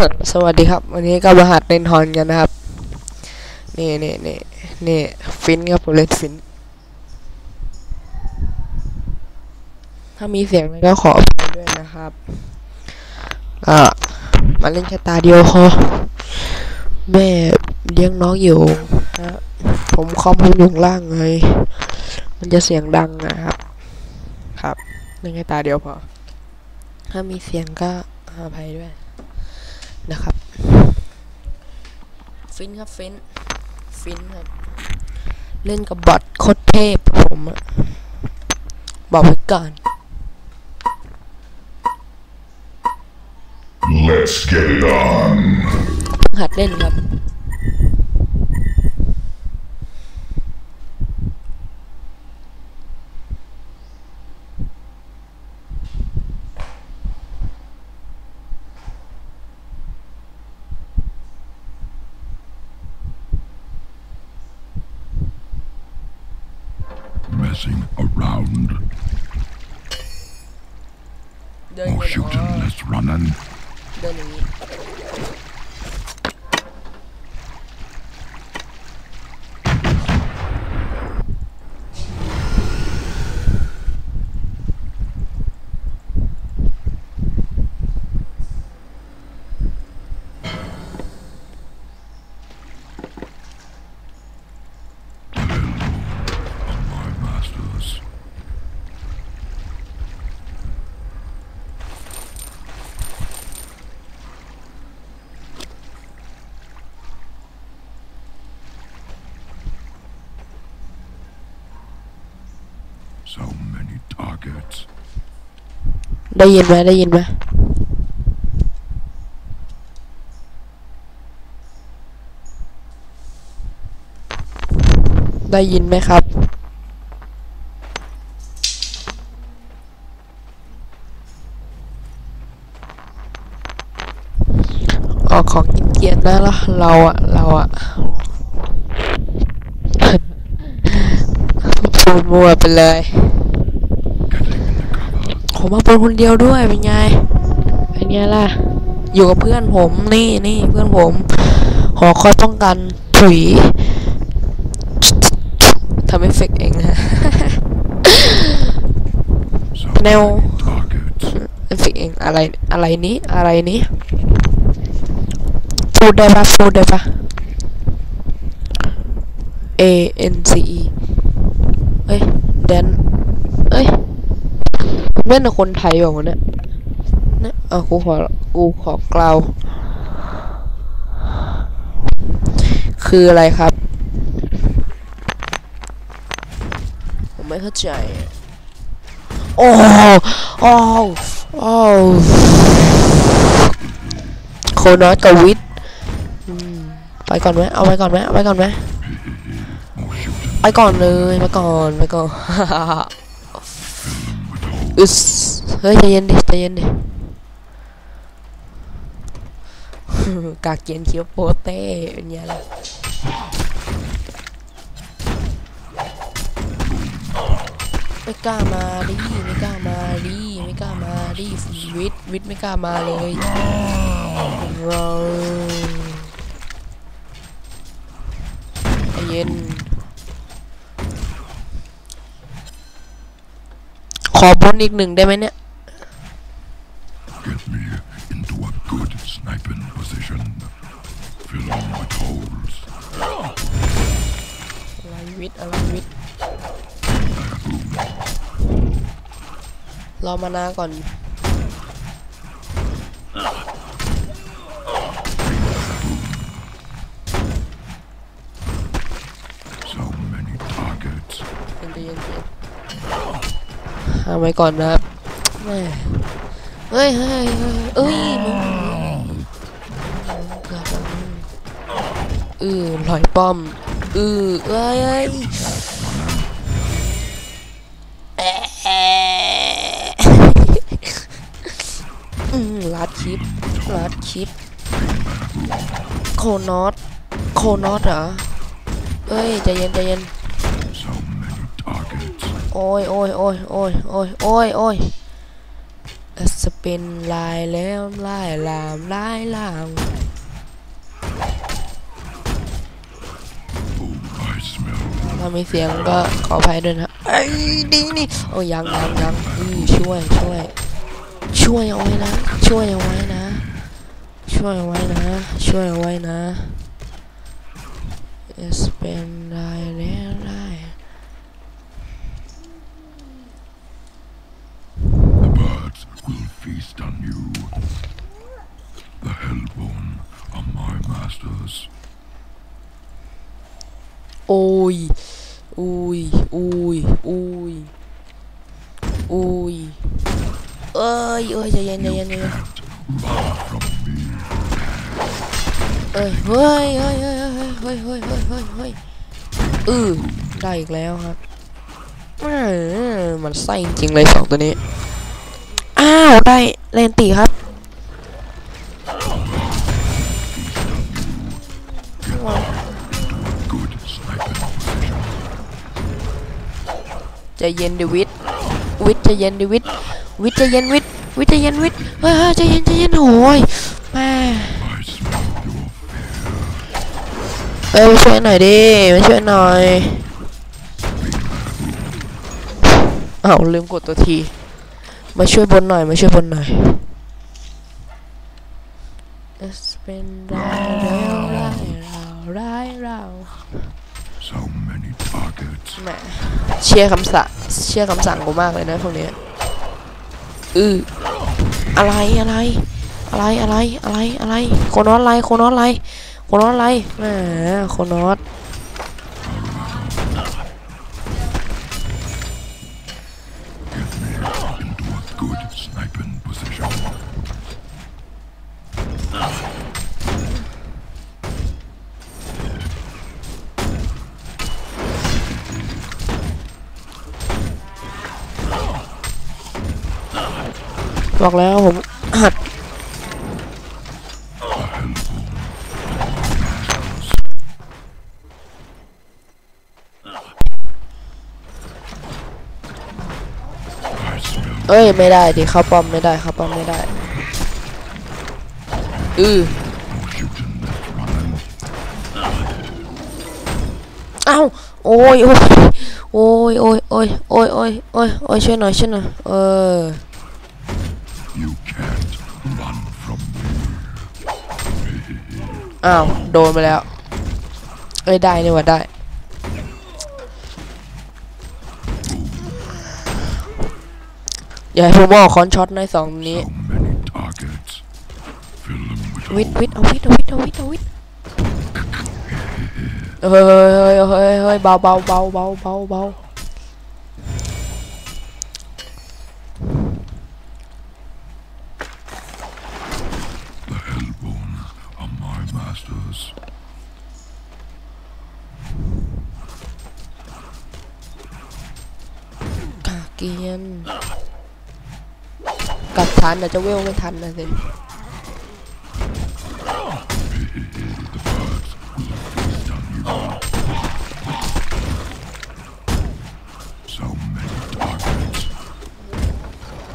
สวัสดีครับ วันนี้ก็มาหัดเล่นฮอนกันนะครับ นี่นี่นี่นี่ฟินครับผมเล่นฟิน ถ้ามีเสียงอะไรก็ขออภัยด้วยนะครับก็มาเล่นแค่ตาเดียวพอแม่เลี้ยงน้องอยู่นะผมคอมผมอยู่ข้างล่างไงมันจะเสียงดังนะครับ ครับเล่นแค่ตาเดียวพอ ถ้ามีเสียงก็ขออภัยด้วย นะครับ ฟินครับ ฟิน ฟินครับ เล่นกับบอทโคตรเทพผมอะบอกไว้ก่อน Let's get it on. หัดเล่นครับ Messing around. เดิน More กันอ๋อ shooting, less running. เดินอย่างนี้ My masters. So many targets. ได้ยินไหมได้ยินไหมได้ยินไหมครับ ออกของกินเกียนนะละเราอะเราอะ พูดมั่วไปเลย Getting in the cover. ผมมาเป็นคนเดียวด้วยเป็นไงเป็นไงล่ะ อยู่กับเพื่อนผมนี่นี่เพื่อนผมหอคอยป้องกันถุยทำเอฟเฟกต์เองนะ So Now- many targets. เอฟเฟกต์เองอะไรอะไรนี้อะไรนี้พูดได้ปะพูดได้ปะ A N C E เอ้ยแดนเอ้ยเล่นคนไทยบอกว่าวะเนี่ยเนี่ยเอากูขอกูขอกล่าวคืออะไรครับ ผมไม่เข้าใจ โอ้โอ้โอ้โคนอสกับวิทไปก่อนไหมเอาไปก่อนไหมเอาไปก่อนไหม ไปก่อนเลยไปก่อนไปก่อนอึสเฮ้ยใจเย็นดิใจเย็นดิกาเกียนเคียวโปเต้เป็นไงล่ะไม่กล้ามาดิไม่กล้ามาดิไม่กล้ามาดิวิทวิทไม่กล้ามาเลยเราใจเย็น ขอบนอีกหนึ่งได้ไหมเนี่ย Get me into a good sniping position. Fill them with holes. อะไรวิทย์อะไรวิทย์รอมานาก่อน ไว้ก่อนนะครับเฮ้ยเฮ้ยเฮ้ยเอ้ยมึงเกือลออลอยป้อมเออเอ้ยเอ้ยอืมลัดคลิปลัดคลิป โคนอตโคนอตเหรอเอ้ยใจเย็นใจเย็น โอ้ยโอ้ยโอ้ยโอ้ยโอ้ยโอ้ยโอ้ยจะเป็นลายแล้วลายลามลายลามถ้ามีเสียงก็ขออภัยด้วยนะไอ้ยนี่นี่โอ้ยังยังยังอือช่วยช่วย ช่วยเอาไว้นะ ช่วยเอาไว้นะ ช่วยเอาไว้นะ ช่วยเอาไว้นะจะเป็นลายแล้วลาย the birds will feast on you. The hellborn are my masters. โอ้ยอุ้ยอุ้ยอุ้ยอุ้ยเอ้ยเอ้ยใจเย็นใจเย็นใจเย็น Run from me. เอ้ยเฮ้ยเฮ้ย เฮ้ยเฮ้ยเฮ้ยเฮ้ยเฮ้ยเฮ้ยเฮ้ยอือได้อีกแล้วครับเออมันไส้จริงเลยสองตัวนี้ อ้าว ได้เลนตีครับ ใจเย็นดิวิทย์วิทย์ใจเย็นดิวิทย์วิทย์ใจเย็นวิทย์วิทย์ใจเย็นวิทย์เฮ้ยเฮ้ยใจเย็นใจเย็นโอ้ยแม่ I smell your เอ้ยมาช่วยหน่อยดิมาช่วยหน่อยอ้าวลืมกดตัวที มาช่วยบนหน่อย มาช่วยบนหน่อยเอสเป็นไรแล้วไรเราไรเรา so many targets. แหมเชื่อคำสั่งเชื่อคำสั่งกูมากเลยนะพวกนี้อืออะไรอะไร อะไรอะไรอะไรอะไรโคนอสอะไรโคนอสอะไรโคนอสอะไรแหมโคนอส บอกแล้วผมหัดเอ้ยไม่ได้ดิเข้าป้อมไม่ได้เข้าป้อมไม่ได้อือเอ้าวโอ้ยโอ้ยโอ้ยโอ้ยโอ้ยโอ้ยโอ้ยโอ้ยช่วยหน่อยช่วยหน่อยเออ You can't run from me. อ้าว โดนไปแล้ว เอ้ย ได้นี่หว่าได้ อย่าให้ผมบอกคอนช็อตในสองนี้ So many targets. Fill them with วิทย์วิทย์เอาวิทย์เอาวิทย์เอาวิทย์เอาวิทย์เฮ้ยเฮ้ยเฮ้ยเฮ้ยเฮ้ยเบาเบาเบาเบาเบาเบา เกียนกลับทันแต่จะเวลไม่ทันนะสิ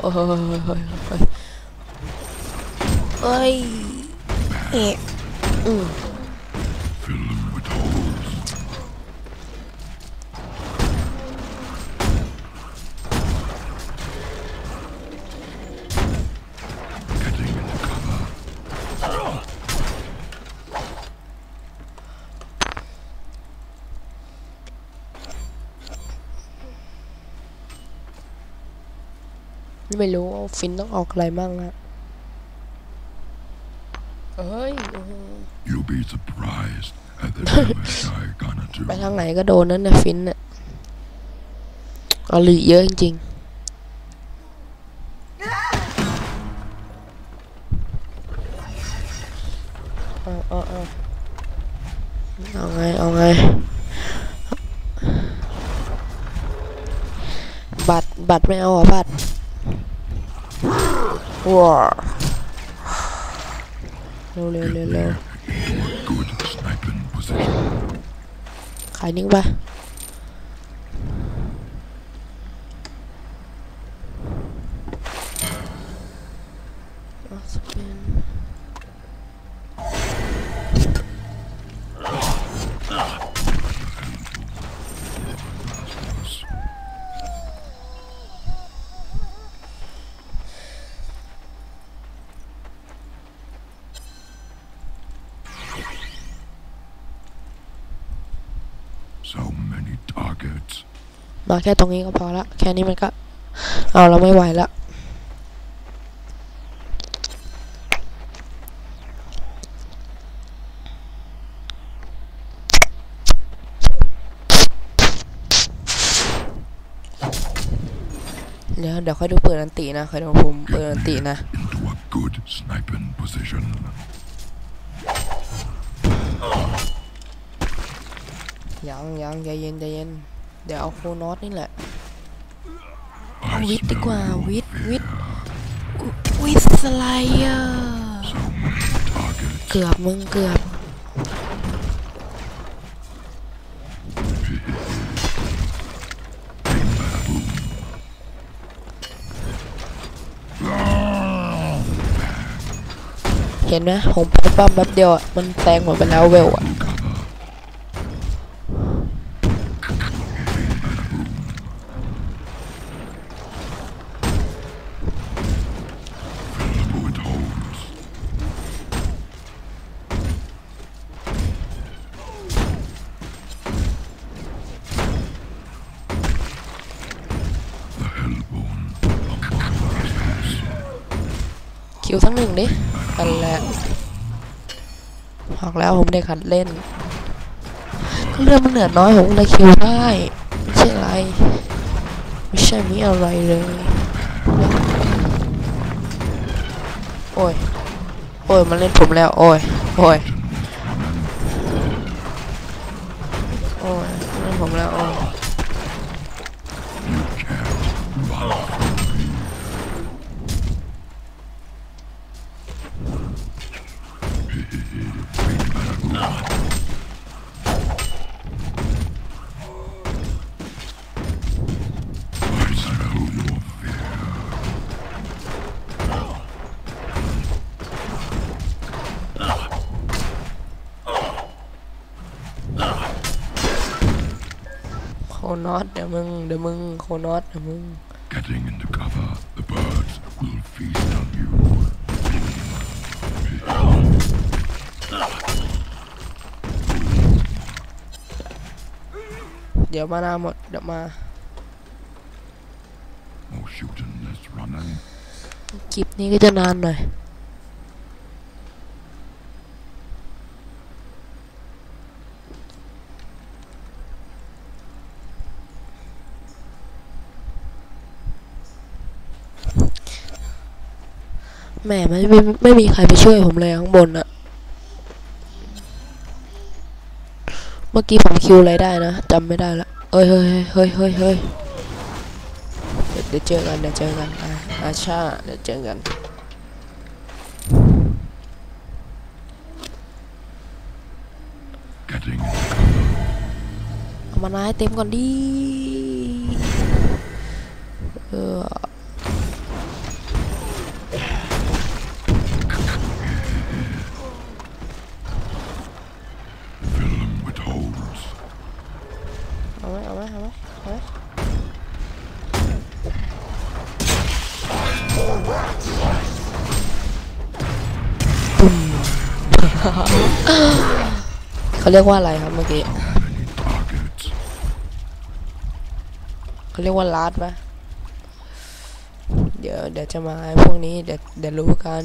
โอ้ยเฮ้ยเฮ้ยเฮ้ยเฮ้ยเอ้ยเอ๊ะอืม ไม่รู้ว่าฟินต้องออกอะไรมั่งอะเอ้ยอื้อหือ You'll be surprised at the damage I gonna ไป do. ทางไหนก็โดนนั่นนะฟินอะเอาหลีเยอะจริงๆเอาเอาเอาเอาไง เอาไง บัตร บัตรไม่เอาเหรอะบัตร ว้าเร็วเร็วเร็วเร็ว Good sniping position. ขายนิ่งป มาแค่ตรงนี้ก็พอละ แค่นี้มันก็ เอาเราไม่ไหวละเดี๋ยวเดี๋ยวค่อยดูเปิดอันตีนะค่อยดูภูมิเปิดอันตีนะ Into a good sniping position. ยังยังใจเย็นใจเย็น เดี๋ยวเอาโคนอสนี่แหละ I วิทย์ดีกว่า smell no วิทย์ fear. วิทย์วิทย์สไลเออร์ So many targets. เกือบมึงเกือบเห็นไหมผมปั๊มปั๊มแป๊บเดียวอะมันแซงหมดไปแล้วเวลอะ คิวทั้งหนึ่งดิกันแหละบอกแล้วผมเด็กหัดเล่นก็เรื่องมันเหนือน้อยผมเลยคิวได้ไม่ใช่อะไรไม่ใช่มีอะไรเลยโอ้ยโอ้ยมันเล่นผมแล้ว โอ้ยโอ้ยโอ้ยมันเล่นผมแล้วโอ้ย นอตเดี๋ยวมึงเดี๋ยวมึงโคนอตเดี๋ยวมึง Getting into cover, the birds will feast on you. เดี๋ยวมานาหมดเดี๋ยวมา More shooting, less running. คลิปนี้ก็จะนานหน่อย แหมไม่ไม่ไม่มีใครไปช่วยผมเลยข้างบนอะเมื่อกี้ผมคิวอะไรได้นะจำไม่ได้ละเอ้ยเฮ้ยเฮ้ยเฮ้ยเฮ้ยเดี๋ยวเดี๋ยวเจอกันเดี๋ยวเจอกันอะอาชาเดี๋ยวเจอกันเอามานาให้เต็มก่อนดิเออ เอาไหมเอาไหมเอาไหมเอาไหมตุ้มเขาเรียกว่าอะไรครับเมื่อกี้เขาเรียกว่าลาดปะเดี๋ยวเดี๋ยวจะมาไอ้พวกนี้เดี๋ยวเดี๋ยวรู้กัน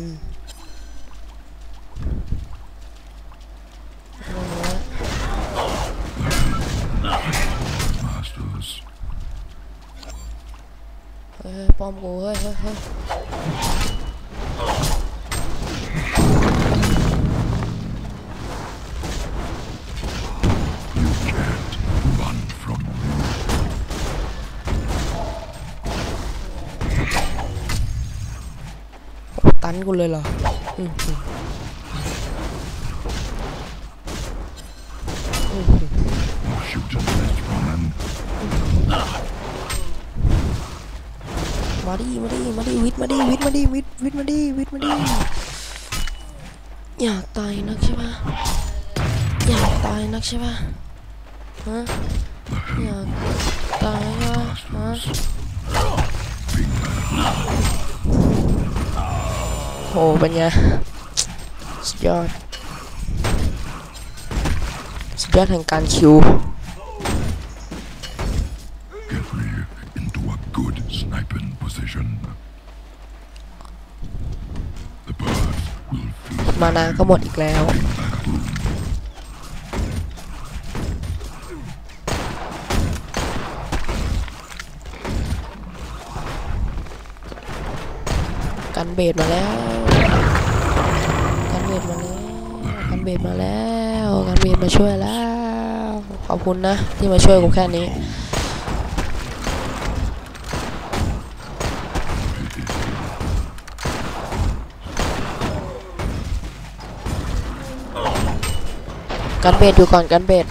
เฮ้ยเฮ้ยป้อมกูเฮ้ยเฮ้ยเฮ้ย You can't run from me. ตันกูเลยเหรออืมอืมอื มาดิมาดิมาดิวิทย์มาดิวิทย์มาดิวิทย์วิทย์มาดิวิทย์มาดิอยากตายนักใช่ปะอยากตายนักใช่ปะฮะอยากตายใช่ปะฮะโหเป็นไงสุดยอดสุดยอดแห่งการคิว นาก็หมดอีกแล้ว กันเบดมาแล้ว กันเบดมาแล้ว กันเบดมาแล้ว กันเบดมาช่วยแล้ว ขอบคุณนะ ที่มาช่วยกูแค่นี้ กันเบดอยู่ก่อนกันเบด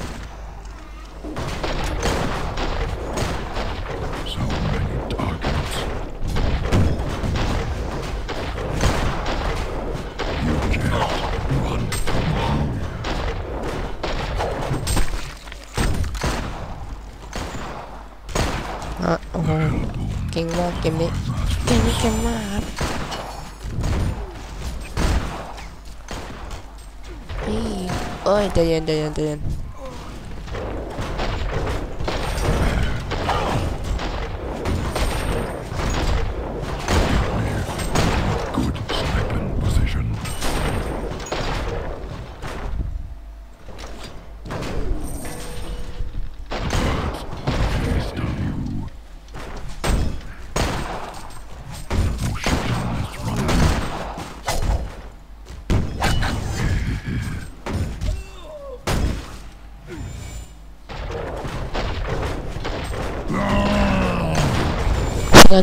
อะโอ้โหเก่งมากเกมนี้ เกมนี้เก่งมากครับ เอ้ยใจเย็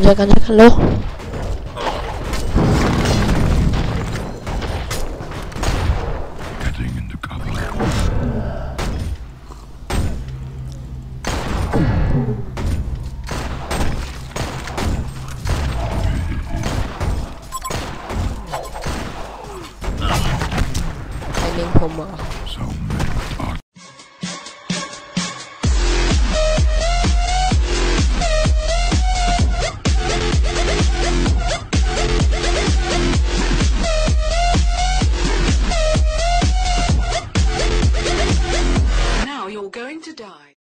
hello. Getting